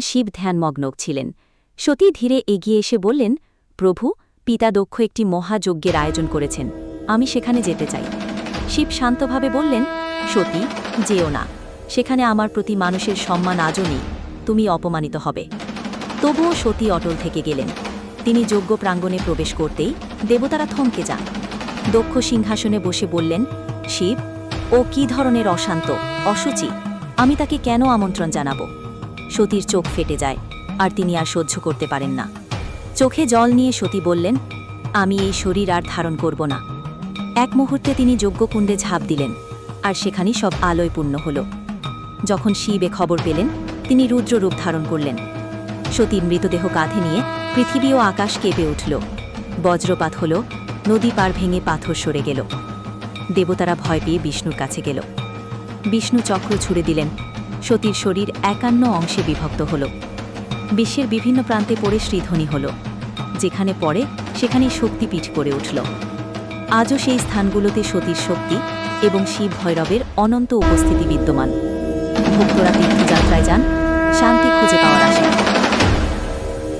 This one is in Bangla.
শিব ধ্যানমগ্ন ছিলেন। সতী ধীরে এগিয়ে এসে বললেন, প্রভু, পিতা দক্ষ একটি মহাযজ্ঞের আয়োজন করেছেন। আমি সেখানে যেতে চাই। শিব শান্তভাবে বললেন, সতী, যেও না। সেখানে আমার প্রতি মানুষের সম্মান আজও নেই। তুমি অপমানিত হবে। তবুও সতী অটল থেকে গেলেন। তিনি যজ্ঞ প্রাঙ্গণে প্রবেশ করতেই দেবতারা থমকে যান। দক্ষ সিংহাসনে বসে বললেন, শিব, ও কি ধরনের অশান্ত অসুচি আমি তাকে কেন আমন্ত্রণ জানাব? সতীর চোখ ফেটে যায়, আর তিনি আর সহ্য করতে পারেন না। চোখে জল নিয়ে সতী বললেন, আমি এই শরীর আর ধারণ করব না। এক মুহূর্তে তিনি যজ্ঞকুণ্ডে ঝাঁপ দিলেন, আর সেখানেই সব আলোয় পূর্ণ হল। যখন শিবে খবর পেলেন, তিনি রুদ্ররূপ ধারণ করলেন। সতীর মৃতদেহ কাঁধে নিয়ে পৃথিবী ও আকাশ কেঁপে উঠল। বজ্রপাত হল, নদী পার ভেঙে পাথর সরে গেল। দেবতারা ভয় পেয়ে বিষ্ণুর কাছে গেল। বিষ্ণু চক্র ছুড়ে দিলেন সতীর শরীর একান্ন অংশে বিভক্ত হল। বিশ্বের বিভিন্ন প্রান্তে পড়ে শ্রীধ্বনি হল। যেখানে পড়ে, সেখানেই শক্তিপীঠ করে উঠল। আজও সেই স্থানগুলোতে সতীর শক্তি এবং শিব ভৈরবের অনন্ত উপস্থিতি বিদ্যমান। ভক্তরা তীর্থযাত্রায় যান, শান্তি খুঁজে পাওয়ার আশায়